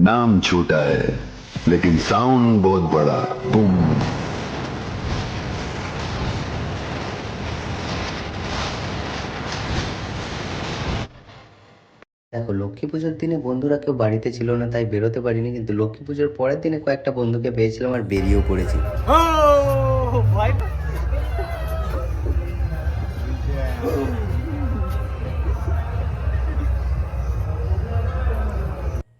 नाम छोटा है लेकिन साउंड बहुत बड़ा बूम দেখো লক্ষ্মী পুজোর দিনে বন্ধুরা কেউ বাড়িতে ছিল না তাই বেরোতে পারিনি কিন্তু লক্ষ্মী পুজোর পরের দিনে কয়েকটা বন্ধুকে পেয়েছিলাম আর বেরিয়েও পড়েছি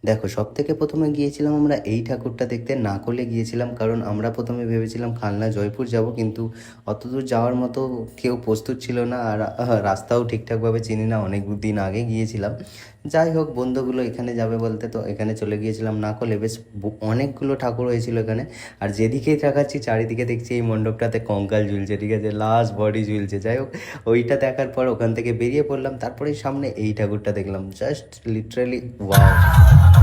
দেখো সব থেকে প্রথমে গিয়েছিলাম আমরা এই ঠাকুরটা দেখতে, না করলে গিয়েছিলাম কারণ আমরা প্রথমে ভেবেছিলাম খালনা জয়পুর যাব, কিন্তু অত দূর যাওয়ার মতো কেউ প্রস্তুত ছিল না আর রাস্তাও ঠিকঠাকভাবে চিনি না, অনেক দিন আগে গিয়েছিলাম। যাই হোক, বন্ধুগুলো এখানে যাবে বলতে তো এখানে চলে গিয়েছিলাম, না করলে বেশ অনেকগুলো ঠাকুর হয়েছিল এখানে। আর যেদিকেই দেখাচ্ছি চারিদিকে দেখছি এই মণ্ডপটাতে কঙ্কাল ঝুলছে, ঠিক আছে লাস্ট বডি ঝুলছে। যাই হোক, ওইটা দেখার পর ওখান থেকে বেরিয়ে পড়লাম, তারপরে সামনে এই ঠাকুরটা দেখলাম, জাস্ট লিটারালি ওয়াও।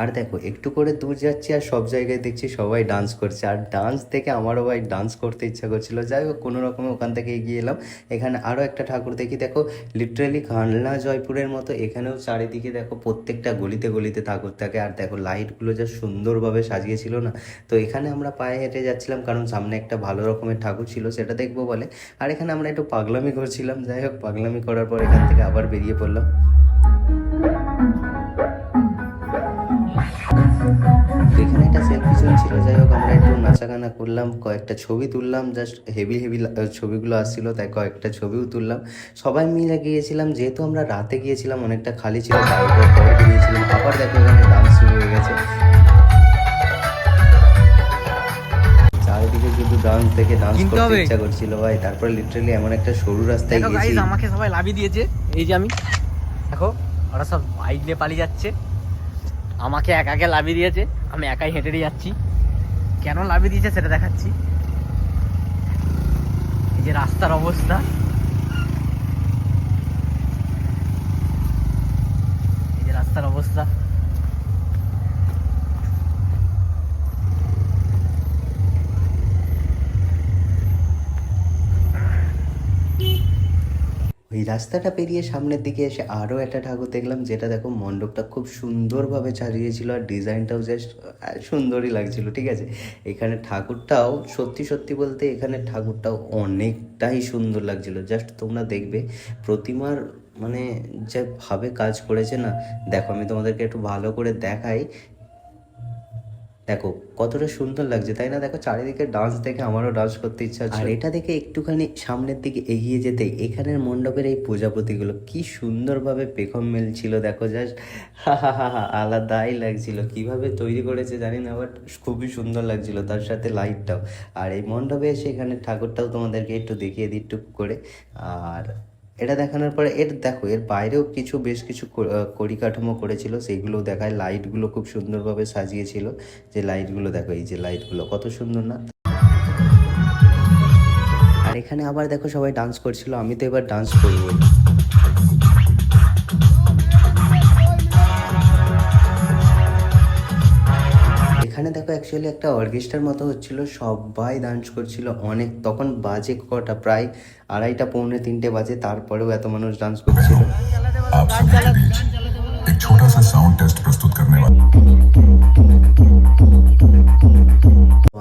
আর দেখো, একটু করে দূর যাচ্ছি আর সব জায়গায় দেখছি সবাই ডান্স করছে। আর ডান্স দেখে আমারও ভাই ডান্স করতে ইচ্ছা করছিল। যাই হোক, কোনো রকমে ওখান থেকে এগিয়ে এলাম। এখানে আরও একটা ঠাকুর দেখি। দেখো লিটারেলি খানলা জয়পুরের মতো, এখানেও চারিদিকে দেখো প্রত্যেকটা গলিতে গলিতে ঠাকুর থাকে। আর দেখো লাইটগুলো যা সুন্দরভাবে সাজিয়েছিল না? তো এখানে আমরা পায়ে হেঁটে যাচ্ছিলাম, কারণ সামনে একটা ভালো রকমের ঠাকুর ছিল, সেটা দেখব বলে। আর এখানে আমরা একটু পাগলামি করছিলাম। যাই হোক, পাগলামি করার পর এখান থেকে আবার বেরিয়ে পড়লাম। চলছিল যাই হোক আমরা একটু নাচাগানা করলাম কয়েকটা ছবি তুললাম জাস্ট হেভি হেভি ছবিগুলো আসছিল তাই কয়েকটা ছবিও তুললাম। সবাই মিলে গিয়েছিলাম যেহেতু আমরা রাতে গিয়েছিলাম অনেকটা খালি ছিল বারোটার পর গিয়েছিলাম আবার দেখো এখানে ডান্স শুরু হয়ে গেছে। চারিদিকে শুধু ডান্স দেখে ডান্স করতে ইচ্ছা করছিল ভাই। তারপরে লিটারালি এমন একটা সরু রাস্তায় আমাকে সবাই লাভি দিয়েছে। এই যে আমি। দেখো ওরা সব বাইক নিয়ে পালিয়ে যাচ্ছে। আমাকে একাকে লাভি দিয়েছে। আমি একাই হেঁটে যাচ্ছি। কেন লাভে দিয়েছে সেটা দেখাচ্ছি। এই যে রাস্তার অবস্থা। এই যে রাস্তার অবস্থা। ওই রাস্তাটা পেরিয়ে সামনের দিকে এসে আরও একটা ঠাকুর দেখলাম, যেটা দেখো মণ্ডপটা খুব সুন্দরভাবে সাজিয়েছিল আর ডিজাইনটাও জাস্ট সুন্দরই লাগছিল, ঠিক আছে? এখানে ঠাকুরটাও, সত্যি সত্যি বলতে এখানে ঠাকুরটাও অনেকটাই সুন্দর লাগছিল। জাস্ট তোমরা দেখবে, প্রতিমার মানে যেভাবে কাজ করেছে না, দেখো আমি তোমাদেরকে একটু ভালো করে দেখাই। দেখো, কতটা সুন্দর লাগছে, তাই না? দেখো, চারিদিকে ডান্স দেখে আমারও ডান্স করতে ইচ্ছা আর এটা দেখে একটুখানি সামনের দিকে এগিয়ে যেতে, এখানের মণ্ডপের এই প্রজাপতিগুলো কি সুন্দরভাবে পেখম মেলছিল, দেখো জাস্ট হা হা হা হা, আলাদাই লাগছিল। কীভাবে তৈরি করেছে জানি না বাট খুবই সুন্দর লাগছিল তার সাথে লাইটটাও আর এই মণ্ডপে এসে এখানে ঠাকুরটাও তোমাদেরকে একটু দেখিয়ে দিই, টুক করে। আর এটা দেখানোর পরে, এর দেখো, এর বাইরেও কিছু বেশ কিছু পরিকাঠামো করেছিল সেইগুলো দেখায়, লাইটগুলো খুব সুন্দরভাবে সাজিয়েছিল, যে লাইটগুলো দেখো, এই যে লাইটগুলো, কত সুন্দর না? আর এখানে আবার দেখো সবাই ডান্স করছিল, আমি তো এবার ডান্স করব তো অ্যাকচুয়ালি একটা অর্কেস্ট্রার মতো হচ্ছিল সবাই ডান্স করছিল অনেক তখন বাজে কটা প্রায় আড়াইটা পৌনে তিনটে বাজে তারপরেও এত মানুষ ডান্স করছিল।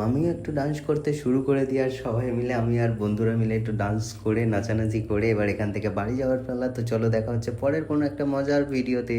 আমি একটু ডান্স করতে শুরু করে দিই আর সবাই মিলে আমি আর বন্ধুরা মিলে একটু ডান্স করে নাচানাচি করে এবার এখান থেকে বাড়ি যাওয়ার পালা। তো চলো দেখা হচ্ছে পরের কোনো একটা মজার ভিডিওতে